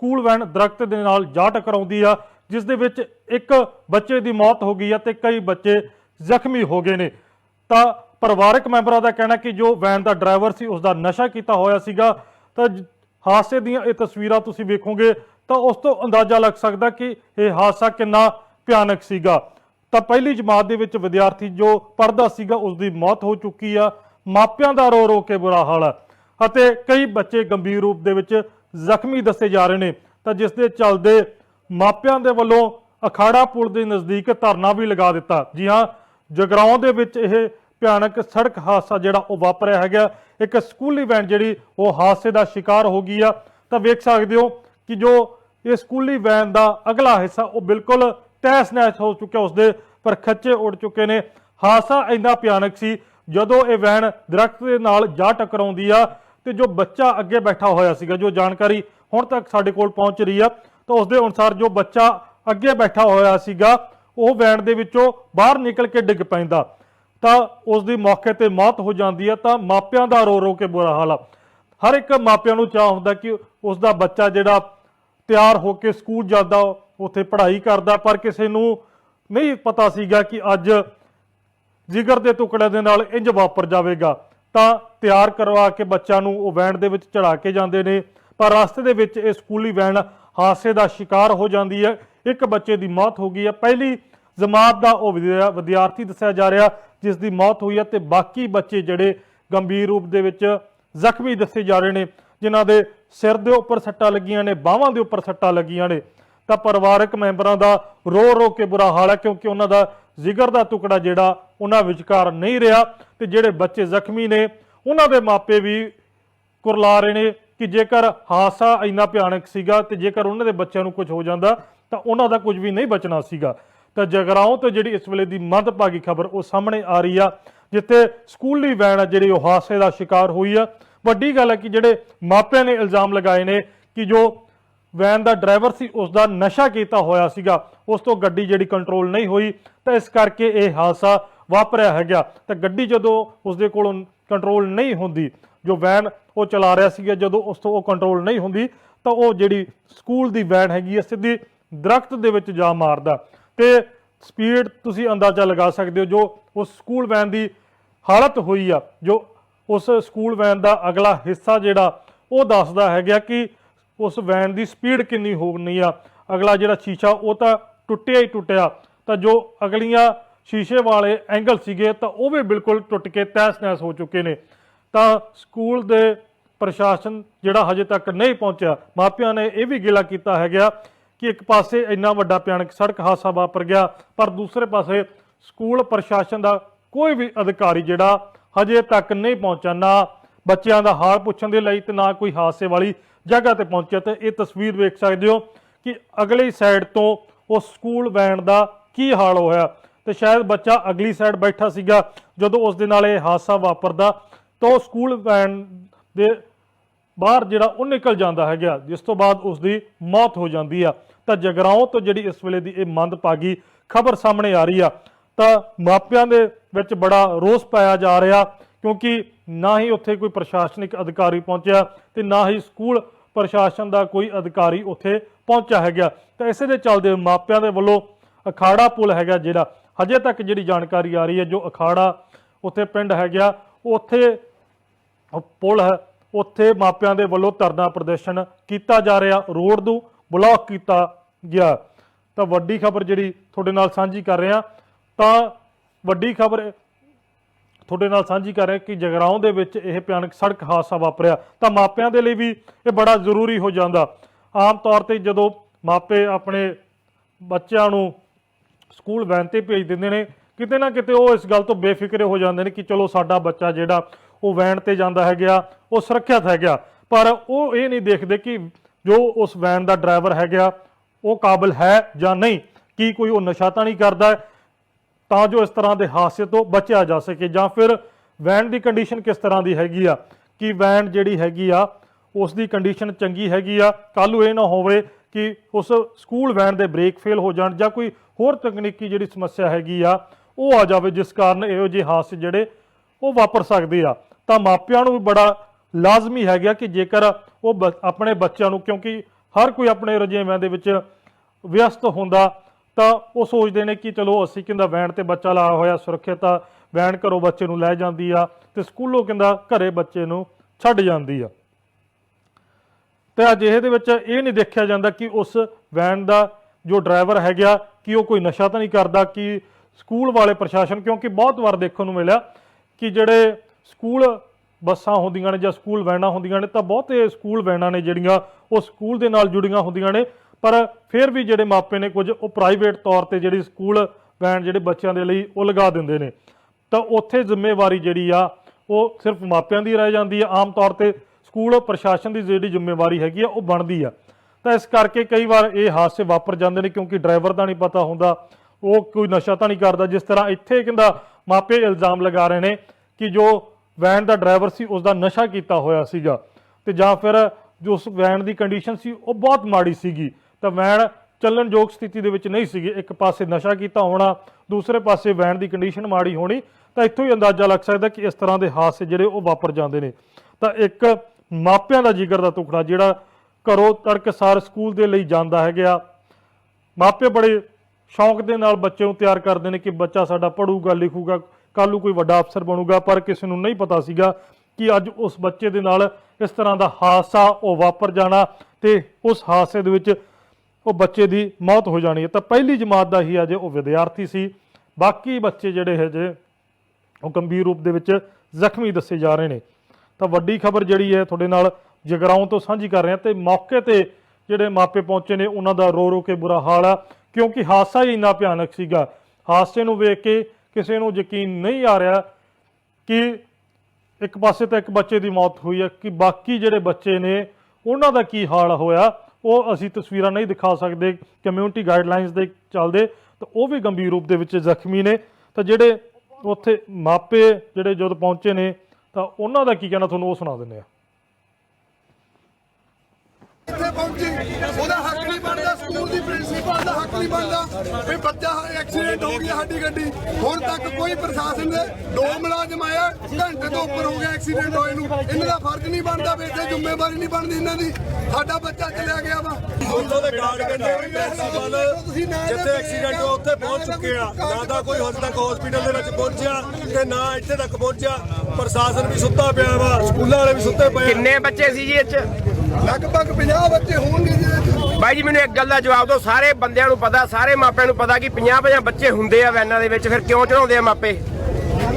School van ਦਰਖਤ ਦੇ ਨਾਲ ਜਾ ਟਕਰਾਉਂਦੀ ਆ, ਜਿਸ ਦੇ ਵਿੱਚ ਇੱਕ ਬੱਚੇ ਦੀ ਮੌਤ ਹੋ ਗਈ ਆ ਤੇ ਕਈ ਬੱਚੇ ਜ਼ਖਮੀ ਹੋ ਗਏ ਨੇ। ਤਾਂ ਪਰਿਵਾਰਕ ਮੈਂਬਰਾਂ ਦਾ ਕਹਿਣਾ ਕਿ ਜੋ ਵੈਨ ਦਾ ਡਰਾਈਵਰ ਸੀ ਉਸ ਦਾ ਨਸ਼ਾ ਕੀਤਾ ਹੋਇਆ ਸੀਗਾ, ਤਾਂ ਹਾਦਸੇ ਦੀਆਂ ਇਹ ਤਸਵੀਰਾਂ ਤੁਸੀਂ ਵੇਖੋਗੇ, ਤਾਂ ਉਸ ਤੋਂ ਅੰਦਾਜ਼ਾ ਲੱਗ ਸਕਦਾ ਕਿ ਇਹ ਹਾਦਸਾ ਕਿੰਨਾ ਭਿਆਨਕ ਸੀਗਾ। ਤਾਂ ਪਹਿਲੀ ਜਮਾਤ ਦੇ ਵਿੱਚ ਵਿਦਿਆਰਥੀ ਜੋ ਪੜ੍ਹਦਾ ਸੀਗਾ ਉਸ ਦੀ ਮੌਤ ਹੋ ਚੁੱਕੀ ਆ। ਮਾਪਿਆਂ ਦਾ ਰੋ ਰੋ ਕੇ ਬੁਰਾ ਹਾਲ ਹੈ ਅਤੇ ਕਈ ਬੱਚੇ ਗੰਭੀਰ ਰੂਪ ਦੇ ਵਿੱਚ ਜ਼ਖਮੀ ਦੱਸੇ ਜਾ ਰਹੇ ਨੇ। ਤਾਂ ਜਿਸ ਦੇ ਚੱਲਦੇ ਮਾਪਿਆਂ ਦੇ ਵੱਲੋਂ ਅਖਾੜਾ ਪੁਲ ਦੇ ਨਜ਼ਦੀਕ ਧਰਨਾ ਵੀ ਲਗਾ ਦਿੱਤਾ। ਜੀ ਹਾਂ, ਜਗਰਾਉਂ ਦੇ ਵਿੱਚ ਇਹ ਭਿਆਨਕ ਸੜਕ ਹਾਦਸਾ ਜਿਹੜਾ ਉਹ ਵਾਪਰਿਆ ਹੈਗਾ। ਇੱਕ ਸਕੂਲੀ ਵੈਨ ਜਿਹੜੀ ਉਹ ਹਾਦਸੇ ਦਾ ਸ਼ਿਕਾਰ ਹੋ ਗਈ ਆ। ਤਾਂ ਵੇਖ ਸਕਦੇ ਹੋ ਕਿ ਜੋ ਇਹ ਸਕੂਲੀ ਵੈਨ ਦਾ ਅਗਲਾ ਹਿੱਸਾ, ਉਹ ਬਿਲਕੁਲ ਤਹਿਸ ਨਹਿਸ ਹੋ ਚੁੱਕਿਆ ਉਸਦੇ ਪਰ ਖੱਚੇ ਉੱਡ ਚੁੱਕੇ ਨੇ। ਹਾਦਸਾ ਇੰਨਾ ਭਿਆਨਕ ਸੀ, ਜਦੋਂ ਇਹ ਵੈਨ ਦਰਖਤ ਦੇ ਨਾਲ ਜਾ ਟਕਰਾਉਂਦੀ ਆ ਤੇ ਜੋ ਬੱਚਾ ਅੱਗੇ ਬੈਠਾ ਹੋਇਆ ਸੀਗਾ, ਜੋ ਜਾਣਕਾਰੀ ਹੁਣ ਤੱਕ ਸਾਡੇ ਕੋਲ ਪਹੁੰਚ ਰਹੀ ਆ, ਤਾਂ ਉਸ ਦੇ ਅਨੁਸਾਰ ਜੋ ਬੱਚਾ ਅੱਗੇ ਬੈਠਾ ਹੋਇਆ ਸੀਗਾ, ਉਹ ਵੈਨ ਦੇ ਵਿੱਚੋਂ ਬਾਹਰ ਨਿਕਲ ਕੇ ਡਿੱਗ ਪੈਂਦਾ। ਤਾਂ ਉਸ ਦੀ ਮੌਕੇ ਤੇ ਮੌਤ ਹੋ ਜਾਂਦੀ ਆ, ਤਾਂ ਮਾਪਿਆਂ ਦਾ ਰੋ ਰੋ ਕੇ ਬੁਰਾ ਹਾਲ ਆ। ਹਰ ਇੱਕ ਮਾਪਿਆਂ ਨੂੰ ਚਾਹ ਹੁੰਦਾ ਕਿ ਉਸ ਦਾ ਬੱਚਾ ਜਿਹੜਾ ਤਿਆਰ ਹੋ ਕੇ ਸਕੂਲ ਜਾਂਦਾ, ਉੱਥੇ ਪੜ੍ਹਾਈ ਕਰਦਾ, ਪਰ ਕਿਸੇ ਨੂੰ ਨਹੀਂ ਪਤਾ ਸੀਗਾ ਕਿ ਅੱਜ ਜਿਗਰ ਦੇ ਟੁਕੜੇ ਦੇ ਨਾਲ ਇੰਜ ਵਾਪਰ ਜਾਵੇਗਾ। ਤਾਂ ਤਿਆਰ ਕਰਵਾ ਕੇ ਬੱਚਾ ਨੂੰ ਉਹ ਵੈਨ ਦੇ ਵਿੱਚ ਚੜਾ ਕੇ ਜਾਂਦੇ ਨੇ। ਪਰ ਰਸਤੇ ਦੇ ਵਿੱਚ ਇਹ ਸਕੂਲੀ ਵੈਨ ਹਾਦਸੇ ਦਾ ਸ਼ਿਕਾਰ ਹੋ ਜਾਂਦੀ ਹੈ। ਇੱਕ ਬੱਚੇ ਦੀ ਮੌਤ ਹੋ ਗਈ ਹੈ। ਪਹਿਲੀ ਜਮਾਤ ਦਾ ਉਹ ਵਿਦਿਆ- ਵਿਦਿਆਰਥੀ ਦੱਸਿਆ ਜਾ ਰਿਹਾ, ਜਿਸ ਦੀ ਮੌਤ ਹੋਈ ਹੈ ਤੇ ਬਾਕੀ ਬੱਚੇ ਜਿਹੜੇ ਗੰਭੀਰ ਰੂਪ ਦੇ ਵਿੱਚ ਜ਼ਖਮੀ ਦੱਸੇ ਜਾ ਰਹੇ ਨੇ, ਜਿਨ੍ਹਾਂ ਦੇ ਸਿਰ ਦੇ ਉੱਪਰ ਸੱਟਾਂ ਲੱਗੀਆਂ ਨੇ, ਬਾਹਾਂ ਦੇ ਉੱਪਰ ਸੱਟਾਂ ਲੱਗੀਆਂ ਨੇ। ਤਾਂ ਪਰਿਵਾਰਕ ਮੈਂਬਰਾਂ ਦਾ ਰੋ ਰੋ ਕੇ ਬੁਰਾ ਹਾਲ ਹੈ, ਕਿਉਂਕਿ ਉਹਨਾਂ ਦਾ ਜਿਗਰ ਦਾ ਟੁਕੜਾ ਜਿਹੜਾ ਉਹਨਾਂ ਵਿਚਕਾਰ ਨਹੀਂ ਰਿਹਾ ਤੇ ਜਿਹੜੇ ਬੱਚੇ ਜ਼ਖਮੀ ਨੇ, ਉਹਨਾਂ ਦੇ ਮਾਪੇ ਵੀ ਕੁਰਲਾ ਰਹੇ ਨੇ ਕਿ ਜੇਕਰ ਹਾਦਸਾ ਇੰਨਾ ਭਿਆਨਕ ਸੀਗਾ ਤੇ ਜੇਕਰ ਉਹਨਾਂ ਦੇ ਬੱਚਿਆਂ ਨੂੰ ਕੁਝ ਹੋ ਜਾਂਦਾ, ਤਾਂ ਉਹਨਾਂ ਦਾ ਕੁਝ ਵੀ ਨਹੀਂ ਬਚਣਾ ਸੀਗਾ। ਤਾਂ ਜਗਰਾਉਂ ਤੋਂ ਜਿਹੜੀ ਇਸ ਵੇਲੇ ਦੀ ਮੰਦਭਾਗੀ ਖਬਰ ਉਹ ਸਾਹਮਣੇ ਆ ਰਹੀ ਆ, ਜਿੱਥੇ ਸਕੂਲੀ ਵੈਨ ਆ ਜਿਹੜੀ ਉਹ ਹਾਦਸੇ ਦਾ ਸ਼ਿਕਾਰ ਹੋਈ ਆ। ਵੱਡੀ ਗੱਲ ਹੈ ਕਿ ਜਿਹੜੇ ਮਾਪਿਆਂ ਨੇ ਇਲਜ਼ਾਮ ਲਗਾਏ ਨੇ ਕਿ ਜੋ ਵੈਨ ਦਾ ਡਰਾਈਵਰ ਸੀ, ਉਸ ਦਾ ਨਸ਼ਾ ਕੀਤਾ ਹੋਇਆ ਸੀਗਾ, ਉਸ ਤੋਂ ਗੱਡੀ ਜਿਹੜੀ ਕੰਟਰੋਲ ਨਹੀਂ ਹੋਈ, ਤਾਂ ਇਸ ਕਰਕੇ ਇਹ ਹਾਦਸਾ ਵਾਪਰਿਆ ਹੈਗਾ। ਤਾਂ ਗੱਡੀ ਜਦੋਂ ਉਸਦੇ ਕੋਲੋਂ ਕੰਟਰੋਲ ਨਹੀਂ ਹੁੰਦੀ, ਜੋ ਵੈਨ ਉਹ ਚਲਾ ਰਿਹਾ ਸੀਗਾ, ਜਦੋਂ ਉਸ ਤੋਂ ਉਹ ਕੰਟਰੋਲ ਨਹੀਂ ਹੁੰਦੀ, ਤਾਂ ਉਹ ਜਿਹੜੀ ਸਕੂਲ ਦੀ ਵੈਨ ਹੈਗੀ ਹੈ ਸਿੱਧੀ ਦਰਖਤ ਦੇ ਵਿੱਚ ਜਾ ਮਾਰਦਾ। ਤੇ ਸਪੀਡ ਤੁਸੀਂ ਅੰਦਾਜ਼ਾ ਲਗਾ ਸਕਦੇ ਹੋ, ਜੋ ਉਸ ਸਕੂਲ ਵੈਨ ਦੀ ਹਾਲਤ ਹੋਈ ਆ, ਜੋ ਉਸ ਸਕੂਲ ਵੈਨ ਦਾ ਅਗਲਾ ਹਿੱਸਾ ਜਿਹੜਾ, ਉਹ ਦੱਸਦਾ ਹੈਗਾ ਕਿ ਉਸ ਵੈਨ ਦੀ ਸਪੀਡ ਕਿੰਨੀ ਹੋਣੀ ਆ। ਅਗਲਾ ਜਿਹੜਾ ਸ਼ੀਸ਼ਾ, ਉਹ ਤਾਂ ਟੁੱਟਿਆ ਹੀ ਟੁੱਟਿਆ। ਤਾਂ ਜੋ ਅਗਲੀਆਂ ਸ਼ੀਸ਼ੇ ਵਾਲੇ ਐਂਗਲ ਸੀਗੇ ਤਾਂ ਉਹ ਵੀ ਬਿਲਕੁਲ ਟੁੱਟ ਕੇ ਤਹਿਸ-ਨਹਿਸ ਹੋ ਚੁੱਕੇ ਨੇ। ਤਾਂ ਸਕੂਲ ਦੇ ਪ੍ਰਸ਼ਾਸਨ ਜਿਹੜਾ ਹਜੇ ਤੱਕ ਨਹੀਂ ਪਹੁੰਚਿਆ, ਮਾਪਿਆਂ ਨੇ ਇਹ ਵੀ ਗਿਲਾ ਕੀਤਾ ਹੈਗਾ ਕਿ ਇੱਕ ਪਾਸੇ ਇੰਨਾ ਵੱਡਾ ਭਿਆਨਕ ਸੜਕ ਹਾਦਸਾ ਵਾਪਰ ਗਿਆ, ਪਰ ਦੂਸਰੇ ਪਾਸੇ ਸਕੂਲ ਪ੍ਰਸ਼ਾਸਨ ਦਾ ਕੋਈ ਵੀ ਅਧਿਕਾਰੀ ਜਿਹੜਾ ਹਜੇ ਤੱਕ ਨਹੀਂ ਪਹੁੰਚਿਆ, ਨਾ ਬੱਚਿਆਂ ਦਾ ਹਾਲ ਪੁੱਛਣ ਦੇ ਲਈ ਤੇ ਨਾ ਕੋਈ ਹਾਦਸੇ ਵਾਲੀ ਜਗ੍ਹਾ ਤੇ ਪਹੁੰਚਿਆ। ਤੇ ਇਹ ਤਸਵੀਰ ਵੇਖ ਸਕਦੇ ਹੋ ਕਿ ਅਗਲੀ ਸਾਈਡ ਤੋਂ ਉਹ ਸਕੂਲ ਵੈਨ ਦਾ ਕੀ ਹਾਲ ਹੋਇਆ। ਤੇ ਸ਼ਾਇਦ ਬੱਚਾ ਅਗਲੀ ਸਾਈਡ ਬੈਠਾ ਸੀਗਾ ਜਦੋਂ ਉਸ ਦੇ ਨਾਲ ਇਹ ਹਾਦਸਾ ਵਾਪਰਦਾ, ਤਾਂ ਉਹ ਸਕੂਲ ਵੈਨ ਦੇ ਬਾਹਰ ਜਿਹੜਾ ਉਹ ਨਿਕਲ ਜਾਂਦਾ ਹੈਗਾ, ਜਿਸ ਤੋਂ ਬਾਅਦ ਉਸ ਦੀ ਮੌਤ ਹੋ ਜਾਂਦੀ ਆ। ਤਾਂ ਜਗਰਾਉਂ ਤੋਂ ਜਿਹੜੀ ਇਸ ਵੇਲੇ ਦੀ ਇਹ ਮੰਦਭਾਗੀ ਖਬਰ ਸਾਹਮਣੇ ਆ ਰਹੀ ਆ, ਤਾਂ ਮਾਪਿਆਂ ਦੇ ਵਿੱਚ ਬੜਾ ਰੋਸ ਪਾਇਆ ਜਾ ਰਿਹਾ, ਕਿਉਂਕਿ ਨਾ ਹੀ ਉੱਥੇ ਕੋਈ ਪ੍ਰਸ਼ਾਸਨਿਕ ਅਧਿਕਾਰੀ ਪਹੁੰਚਿਆ ਤੇ ਨਾ ਹੀ ਸਕੂਲ ਪ੍ਰਸ਼ਾਸਨ ਦਾ ਕੋਈ ਅਧਿਕਾਰੀ ਉੱਥੇ ਪਹੁੰਚਿਆ ਹੈਗਾ। ਤਾਂ ਇਸੇ ਦੇ ਚੱਲਦੇ ਮਾਪਿਆਂ ਦੇ ਵੱਲੋਂ ਅਖਾੜਾ ਪੁਲ ਹੈਗਾ ਜਿਹੜਾ ਹਜੇ ਤੱਕ ਜਿਹੜੀ ਜਾਣਕਾਰੀ ਆ ਰਹੀ ਹੈ ਜੋ ਅਖਾੜਾ ਉੱਥੇ ਪਿੰਡ ਹੈਗਾ, ਉੱਥੇ ਪੁਲ ਹੈ, ਉੱਥੇ ਮਾਪਿਆਂ ਦੇ ਵੱਲੋਂ ਧਰਨਾ ਪ੍ਰਦਰਸ਼ਨ ਕੀਤਾ ਜਾ ਰਿਹਾ, ਰੋਡ ਨੂੰ ਬਲੌਕ ਕੀਤਾ ਗਿਆ। ਤਾਂ ਵੱਡੀ ਖਬਰ ਜਿਹੜੀ ਤੁਹਾਡੇ ਨਾਲ ਸਾਂਝੀ ਕਰ ਰਿਹਾ, ਤਾਂ ਵੱਡੀ ਖਬਰ ਤੁਹਾਡੇ ਨਾਲ ਸਾਂਝੀ ਕਰ ਰਿਹਾ ਕਿ ਜਗਰਾਉਂ ਦੇ ਵਿੱਚ ਇਹ ਭਿਆਨਕ ਸੜਕ ਹਾਦਸਾ ਵਾਪਰਿਆ। ਤਾਂ ਮਾਪਿਆਂ ਦੇ ਲਈ ਵੀ ਇਹ ਬੜਾ ਜ਼ਰੂਰੀ ਹੋ ਜਾਂਦਾ। ਆਮ ਤੌਰ ਤੇ ਜਦੋਂ ਮਾਪੇ ਆਪਣੇ ਬੱਚਿਆਂ ਨੂੰ ਸਕੂਲ ਵੈਨ ਤੇ ਭੇਜ ਦਿੰਦੇ ਨੇ, ਕਿਤੇ ਨਾ ਕਿਤੇ ਉਹ ਇਸ ਗੱਲ ਤੋਂ ਬੇਫਿਕਰੇ ਹੋ ਜਾਂਦੇ ਨੇ ਕਿ ਚਲੋ ਸਾਡਾ ਬੱਚਾ ਜਿਹੜਾ, ਉਹ ਵੈਨ ਤੇ ਜਾਂਦਾ ਹੈਗਾ, ਉਹ ਸੁਰੱਖਿਅਤ ਹੈਗਾ। ਪਰ ਉਹ ਇਹ ਨਹੀਂ ਦੇਖਦੇ ਕਿ ਜੋ ਉਸ ਵੈਨ ਦਾ ਡਰਾਈਵਰ ਹੈਗਾ, ਉਹ ਕਾਬਿਲ ਹੈ ਜਾਂ ਨਹੀਂ, ਕੀ ਕੋਈ ਉਹ ਨਸ਼ਾ ਤਾਂ ਨਹੀਂ ਕਰਦਾ, ਤਾਂ ਜੋ ਇਸ ਤਰ੍ਹਾਂ ਦੇ ਹਾਦਸੇ ਤੋਂ ਬਚਿਆ ਜਾ ਸਕੇ। ਜਾਂ ਫਿਰ ਵੈਨ ਦੀ ਕੰਡੀਸ਼ਨ ਕਿਸ ਤਰ੍ਹਾਂ ਦੀ ਹੈਗੀ ਆ? ਕਿ ਵੈਨ ਜਿਹੜੀ ਹੈਗੀ ਆ, ਉਸ ਦੀ ਕੰਡੀਸ਼ਨ ਚੰਗੀ ਹੈਗੀ ਆ? ਕੱਲ ਨੂੰ ਇਹ ਨਾ ਹੋਵੇ ਕਿ ਉਸ ਸਕੂਲ ਵੈਨ ਦੇ ਬ੍ਰੇਕ ਫੇਲ ਹੋ ਜਾਣ ਜਾਂ ਕੋਈ ਹੋਰ ਤਕਨੀਕੀ ਜਿਹੜੀ ਸਮੱਸਿਆ ਹੈਗੀ ਆ, ਉਹ ਆ ਜਾਵੇ, ਜਿਸ ਕਾਰਨ ਇਹੋ ਜਿਹੇ ਹਾਦਸੇ ਜਿਹੜੇ ਉਹ ਵਾਪਰ ਸਕਦੇ ਆ। ਤਾਂ ਮਾਪਿਆਂ ਨੂੰ ਵੀ ਬੜਾ ਲਾਜ਼ਮੀ ਹੈਗਾ ਕਿ ਜੇਕਰ ਉਹ ਬ- ਆਪਣੇ ਬੱਚਿਆਂ ਨੂੰ, ਕਿਉਂਕਿ ਹਰ ਕੋਈ ਆਪਣੇ ਰੁਝੇਵਿਆਂ ਦੇ ਵਿੱਚ ਵਿਅਸਤ ਹੁੰਦਾ, ਤਾਂ ਉਹ ਸੋਚਦੇ ਨੇ ਕਿ ਚਲੋ ਅਸੀਂ ਕਹਿੰਦਾ ਵੈਨ ਤੇ ਬੱਚਾ ਲਾਇਆ ਹੋਇਆ ਸੁਰੱਖਿਅਤ ਆ, ਵੈਨ ਘਰੋਂ ਬੱਚੇ ਨੂੰ ਲੈ ਜਾਂਦੀ ਆ ਤੇ ਸਕੂਲੋਂ ਕਹਿੰਦਾ ਘਰੇ ਬੱਚੇ ਨੂੰ ਛੱਡ ਜਾਂਦੀ ਆ। ਤੇ ਅਜਿਹੇ ਦੇ ਵਿੱਚ ਇਹ ਨਹੀਂ ਦੇਖਿਆ ਜਾਂਦਾ ਕਿ ਉਸ ਵੈਨ ਦਾ ਜੋ ਡਰਾਈਵਰ ਹੈਗਾ ਕਿ ਉਹ ਕੋਈ ਨਸ਼ਾ ਤਾਂ ਨਹੀਂ ਕਰਦਾ, ਕਿ ਸਕੂਲ ਵਾਲੇ ਪ੍ਰਸ਼ਾਸਨ, ਕਿਉਂਕਿ ਬਹੁਤ ਵਾਰ ਦੇਖਣ ਨੂੰ ਮਿਲਿਆ ਕਿ ਜਿਹੜੇ ਸਕੂਲ ਬੱਸਾਂ ਹੁੰਦੀਆਂ ਨੇ ਜਾਂ ਸਕੂਲ ਵੈਨਾਂ ਹੁੰਦੀਆਂ ਨੇ, ਤਾਂ ਬਹੁਤੇ ਸਕੂਲ ਵੈਨਾਂ ਨੇ ਜਿਹੜੀਆਂ ਉਹ ਸਕੂਲ ਦੇ ਨਾਲ ਜੁੜੀਆਂ ਹੁੰਦੀਆਂ ਨੇ। ਪਰ ਫਿਰ ਵੀ ਜਿਹੜੇ ਮਾਪੇ ਨੇ ਕੁਝ, ਉਹ ਪ੍ਰਾਈਵੇਟ ਤੌਰ ਤੇ ਜਿਹੜੀ ਸਕੂਲ ਵੈਨ ਜਿਹੜੇ ਬੱਚਿਆਂ ਦੇ ਲਈ ਉਹ ਲਗਾ ਦਿੰਦੇ ਨੇ। ਤਾਂ ਉੱਥੇ ਜ਼ਿੰਮੇਵਾਰੀ ਜਿਹੜੀ ਆ, ਉਹ ਸਿਰਫ ਮਾਪਿਆਂ ਦੀ ਰਹਿ ਜਾਂਦੀ ਆ ਆਮ ਤੌਰ ਤੇ। ਸਕੂਲ ਪ੍ਰਸ਼ਾਸਨ ਦੀ ਜਿਹੜੀ ਜ਼ਿੰਮੇਵਾਰੀ ਹੈਗੀ ਆ, ਉਹ ਬਣਦੀ ਆ। ਤਾਂ ਇਸ ਕਰਕੇ ਕਈ ਵਾਰ ਇਹ ਹਾਦਸੇ ਵਾਪਰ ਜਾਂਦੇ ਨੇ ਕਿਉਂਕਿ ਡਰਾਈਵਰ ਦਾ ਨਹੀਂ ਪਤਾ ਹੁੰਦਾ, ਉਹ ਕੋਈ ਨਸ਼ਾ ਤਾਂ ਨਹੀਂ ਕਰਦਾ। ਜਿਸ ਤਰ੍ਹਾਂ ਇੱਥੇ ਕਹਿੰਦਾ ਮਾਪੇ ਇਲਜ਼ਾਮ ਲਗਾ ਰਹੇ ਨੇ ਕਿ ਜੋ ਵੈਨ ਦਾ ਡਰਾਈਵਰ ਸੀ ਉਸ ਦਾ ਨਸ਼ਾ ਕੀਤਾ ਹੋਇਆ ਸੀਗਾ। ਤੇ ਜਾਂ ਫਿਰ ਜੋ ਉਸ ਵੈਨ ਦੀ ਕੰਡੀਸ਼ਨ ਸੀ, ਉਹ ਬਹੁਤ ਮਾੜੀ ਸੀਗੀ। ਤਾਂ ਵੈਨ ਚੱਲਣਯੋਗ ਸਥਿਤੀ ਦੇ ਵਿੱਚ ਨਹੀਂ ਸੀਗੀ। ਇੱਕ ਪਾਸੇ ਨਸ਼ਾ ਕੀਤਾ ਹੋਣਾ, ਦੂਸਰੇ ਪਾਸੇ ਵੈਨ ਦੀ ਕੰਡੀਸ਼ਨ ਮਾੜੀ ਹੋਣੀ, ਤਾਂ ਇੱਥੋਂ ਹੀ ਅੰਦਾਜ਼ਾ ਲੱਗ ਸਕਦਾ ਕਿ ਇਸ ਤਰ੍ਹਾਂ ਦੇ ਹਾਦਸੇ ਜਿਹੜੇ ਉਹ ਵਾਪਰ ਜਾਂਦੇ ਨੇ। ਤਾਂ ਇੱਕ ਮਾਪਿਆਂ ਦਾ ਜਿਗਰ ਦਾ ਟੁਕੜਾ ਜਿਹੜਾ ਘਰੋਂ ਤੜਕਸਾਰ ਸਕੂਲ ਦੇ ਲਈ ਜਾਂਦਾ ਹੈਗਾ ਮਾਪੇ ਬੜੇ ਸ਼ੌਂਕ ਦੇ ਨਾਲ ਬੱਚੇ ਨੂੰ ਤਿਆਰ ਕਰਦੇ ਨੇ ਕਿ ਬੱਚਾ ਸਾਡਾ ਪੜੂਗਾ ਲਿਖੂਗਾ, ਕੱਲ੍ਹ ਨੂੰ ਕੋਈ ਵੱਡਾ ਅਫਸਰ ਬਣੂਗਾ, ਪਰ ਕਿਸੇ ਨੂੰ ਨਹੀਂ ਪਤਾ ਸੀਗਾ ਕਿ ਅੱਜ ਉਸ ਬੱਚੇ ਦੇ ਨਾਲ ਇਸ ਤਰ੍ਹਾਂ ਦਾ ਹਾਦਸਾ ਉਹ ਵਾਪਰ ਜਾਣਾ ਤੇ ਉਸ ਹਾਦਸੇ ਦੇ ਵਿੱਚ ਉਹ ਬੱਚੇ ਦੀ ਮੌਤ ਹੋ ਜਾਣੀ ਹੈ। ਤਾਂ ਪਹਿਲੀ ਜਮਾਤ ਦਾ ਹੀ ਅਜੇ ਉਹ ਵਿਦਿਆਰਥੀ ਸੀ। ਬਾਕੀ ਬੱਚੇ ਜਿਹੜੇ ਹੈ ਜੇ ਉਹ ਗੰਭੀਰ ਰੂਪ ਦੇ ਵਿੱਚ ਜ਼ਖਮੀ ਦੱਸੇ ਜਾ ਰਹੇ ਨੇ। ਤਾਂ ਵੱਡੀ ਖਬਰ ਜਿਹੜੀ ਹੈ ਤੁਹਾਡੇ ਨਾਲ ਜਗਰਾਉਂ ਤੋਂ ਸਾਂਝੀ ਕਰ ਰਹੇ ਹਾਂ ਤੇ ਮੌਕੇ ਤੇ ਜਿਹੜੇ ਮਾਪੇ ਪਹੁੰਚੇ ਨੇ, ਉਹਨਾਂ ਦਾ ਰੋ ਰੋ ਕੇ ਬੁਰਾ ਹਾਲ ਆ, ਕਿਉਂਕਿ ਹਾਦਸਾ ਹੀ ਇੰਨਾ ਭਿਆਨਕ ਸੀਗਾ। ਹਾਦਸੇ ਨੂੰ ਵੇਖ ਕੇ ਕਿਸੇ ਨੂੰ ਯਕੀਨ ਨਹੀਂ ਆ ਰਿਹਾ ਕਿ ਇੱਕ ਪਾਸੇ ਤਾਂ ਇੱਕ ਬੱਚੇ ਦੀ ਮੌਤ ਹੋਈ ਹੈ ਕਿ ਬਾਕੀ ਜਿਹੜੇ ਬੱਚੇ ਨੇ, ਉਹਨਾਂ ਦਾ ਕੀ ਹਾਲ ਹੋਇਆ, ਉਹ ਅਸੀਂ ਤਸਵੀਰਾਂ ਨਹੀਂ ਦਿਖਾ ਸਕਦੇ ਕਮਿਊਨਿਟੀ ਗਾਈਡਲਾਈਨਸ ਦੇ ਚੱਲਦੇ, ਤਾਂ ਉਹ ਵੀ ਗੰਭੀਰ ਰੂਪ ਦੇ ਵਿੱਚ ਜ਼ਖਮੀ ਨੇ। ਤਾਂ ਜਿਹੜੇ ਉੱਥੇ ਮਾਪੇ ਜਿਹੜੇ ਜਦੋਂ ਪਹੁੰਚੇ ਨੇ ਤਾਂ ਉਹਨਾਂ ਦਾ ਕੀ ਕਹਿਣਾ ਤੁਹਾਨੂੰ ਉਹ ਸੁਣਾ ਦਿੰਦੇ ਆ। ਇੱਥੇ ਪਹੁੰਚੀ ਉਹਦਾ ਹੱਕ ਨਹੀਂ ਬਣਦਾ ਸਕੂਲ ਦੀ ਪ੍ਰਿੰਸੀਪਲ ਦਾ ਹੱਕ ਨਹੀਂ ਬਣਦਾ ਵੀ ਬੱਚਾ ਐਕਸੀਡੈਂਟ ਹੋ ਗਿਆ ਸਾਡੀ ਗੱਡੀ। ਹੁਣ ਤੱਕ ਕੋਈ ਪ੍ਰਸ਼ਾਸਨ ਦੇ ਦੋ ਮੁਲਾਜ਼ਮ ਆਇਆ ਘੰਟੇ ਤੋਂ ਉੱਪਰ ਹੋ ਗਿਆ ਐਕਸੀਡੈਂਟ ਹੋਏ ਨੂੰ। ਇਹਨਾਂ ਦਾ ਫਰਜ਼ ਨਹੀਂ ਬਣਦਾ ਵੀ ਇੱਥੇ ਜ਼ਿੰਮੇਵਾਰੀ ਨਹੀਂ ਬਣਦੀ ਇਹਨਾਂ ਦੀ। ਸਾਡਾ ਬੱਚਾ ਚਲਿਆ ਗਿਆ ਵਾ। ਉੱਥੋਂ ਦੇ ਗਾਰਡ ਕਹਿੰਦੇ ਵੀ ਪ੍ਰਿੰਸੀਪਲ ਜਿੱਥੇ ਐਕਸੀਡੈਂਟ ਹੋਇਆ ਉੱਥੇ ਪਹੁੰਚ ਚੁੱਕੇ ਆ। ਨਾ ਤਾਂ ਕੋਈ ਹਜੇ ਤੱਕ ਹਸਪੀਟਲ ਦੇ ਵਿੱਚ ਪਹੁੰਚਿਆ ਤੇ ਨਾ ਇੱਥੇ ਤੱਕ ਪਹੁੰਚਿਆ। ਪ੍ਰਸ਼ਾਸਨ ਵੀ ਸੁੱਤਾ ਪਿਆ ਵਾ ਸਕੂਲਾਂ ਵਾਲੇ ਵੀ ਸੁੱਤੇ ਪਏ ਆ। ਕਿੰਨੇ ਬੱਚੇ ਸੀ ਜੀ ਇਹ ਚ? ਲਗਭਗ 50 ਬੱਚੇ ਹੋਣਗੇ ਜਿਹਦੇ ਚ। ਬਾਈ ਜੀ ਮੈਨੂੰ ਇੱਕ ਗੱਲ ਦਾ ਜਵਾਬ ਦਿਓ। ਸਾਰੇ ਬੰਦਿਆਂ ਨੂੰ ਪਤਾ ਸਾਰੇ ਮਾਪਿਆਂ ਨੂੰ ਪਤਾ ਕਿ 50 50 ਬੱਚੇ ਹੁੰਦੇ ਆ ਵੈਨਾਂ ਦੇ ਵਿੱਚ। ਫਿਰ ਕਿਉਂ ਚੜਾਉਂਦੇ ਆ ਮਾਪੇ?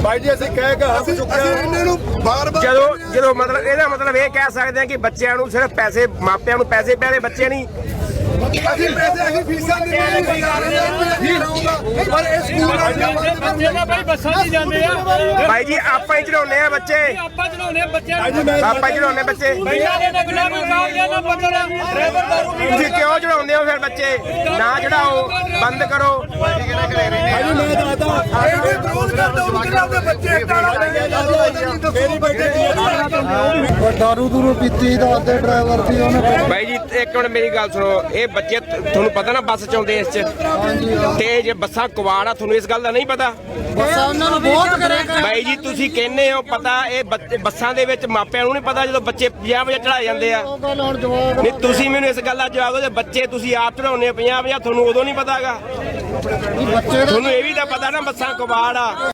ਭਾਈ ਜੀ ਅਸੀਂ ਕਹਿ ਕੇ ਹੱਸ ਅਸੀਂ ਚੁੱਕੇ ਅਸੀਂ ਆ ਇਹਨਾਂ ਨੂੰ ਬਾਰ-ਬਾਰ ਜਦੋਂ ਜਦੋਂ ਮਤਲਬ ਇਹਦਾ ਮਤਲਬ ਇਹ ਕਹਿ ਸਕਦੇ ਆ ਕਿ ਬੱਚਿਆਂ ਨੂੰ ਸਿਰਫ ਪੈਸੇ ਮਾਪਿਆਂ ਨੂੰ ਪੈਸੇ ਪਿਆਰੇ ਬੱਚੇ ਨਹੀਂ। ਅਸੀਂ ਪੈਸੇ ਅਸੀਂ ਫੀਸਾਂ ਦਿੰਦੇ ਹਾਂ ਹਜ਼ਾਰਾਂ ਰੁਪਏ ਫੀਸ ਆਉਂਦਾ ਪਰ ਇਹ ਸਕੂਲ ਵਾਲੇ ਬੱਚੇ ਨਾ ਬਾਈ ਬੱਸਾਂ 'ਚ ਜਾਂਦੇ ਆ। ਬਾਈ ਜੀ ਆਪਾਂ ਹੀ ਚੜਾਉਂਦੇ ਆ ਬੱਚੇ। ਆਪਾਂ ਚਲਾਉਣੇ ਆ ਬੱਚਿਆਂ ਭਾਈ ਨੂੰ। ਆਪਾਂ ਹੀ ਚੜਾਉਂਦੇ ਬੱਚੇ। ਬਈਆ ਦੇ ਕੋਈ ਕਾਗਜ਼ ਨਾ ਡਰਾਈਵਰ ਤੁਸੀਂ ਕਿਉਂ ਚੜਾਉਂਦੇ ਹੋ ਫਿਰ ਬੱਚੇ? ਨਾ ਚੜਾਓ ਬੰਦ ਕਰੋ। ਭਾਈ ਦੱਸਦਾ ਇਹ ਵੀ ਵਿਰੋਧ ਕਰਦਾ ਉਹ ਕਿਹੜਾ ਆਪਣੇ ਬੱਚੇ ਟਾਲਾ ਮੇਰੀ ਬੇਟੇ ਦੀ ਦਾਰੂ ਦੂਰੂ ਪੀਤੀ ਦਾ ਅੱਧੇ ਡਰਾਈਵਰ ਸੀ ਉਹਨੇ ਬਾਈ ਜੀ ਇੱਕ ਮਿੰਟ ਮੇਰੀ ਗੱਲ ਸੁਣੋ। ਇਹ ਬੱਚੇ ਤ- ਤੁਹਾਨੂੰ ਪਤਾ ਨਾ ਬੱਸ ਚ ਆਉਂਦੇ ਇਸ ਚ। ਤੇ ਜੇ ਬੱਸਾਂ ਕੁਵਾੜ ਆ ਤੁਹਾਨੂੰ ਇਸ ਗੱਲ ਦਾ ਨਹੀਂ ਪਤਾ? ਬੱਸਾਂ ਉਹਨਾਂ ਨੂੰ ਬਹੁਤ ਕਰੇਗਾ ਬਾਈ ਜੀ ਤੁਸੀਂ ਕਹਿੰਦੇ ਹੋ ਪਤਾ ਇਹ ਬੱਚੇ- ਬੱਸਾਂ ਦੇ ਵਿੱਚ ਮਾਪਿਆਂ ਨੂੰ ਨਹੀਂ ਪਤਾ ਜਦੋਂ ਬੱਚੇ 50 ਵਜੇ ਚੜਾਏ ਜਾਂਦੇ ਆ। ਨਹੀਂ ਤੁਸੀਂ ਮੈਨੂੰ ਇਸ ਗੱਲ ਦਾ ਜਵਾਬ ਦਿਓ ਜੇ ਬੱਚੇ ਤੁਸੀਂ ਆਪ ਚੜਾਉਂਦੇ 50 50 ਤੁਹਾਨੂੰ ਉਦੋਂ ਨਹੀਂ ਪਤਾਗਾ ਤੁਹਾਨੂੰ ਇਹ ਵੀ ਤਾਂ ਪਤਾ ਨਾ ਬੱਸਾਂ ਕਬਾੜ ਆ।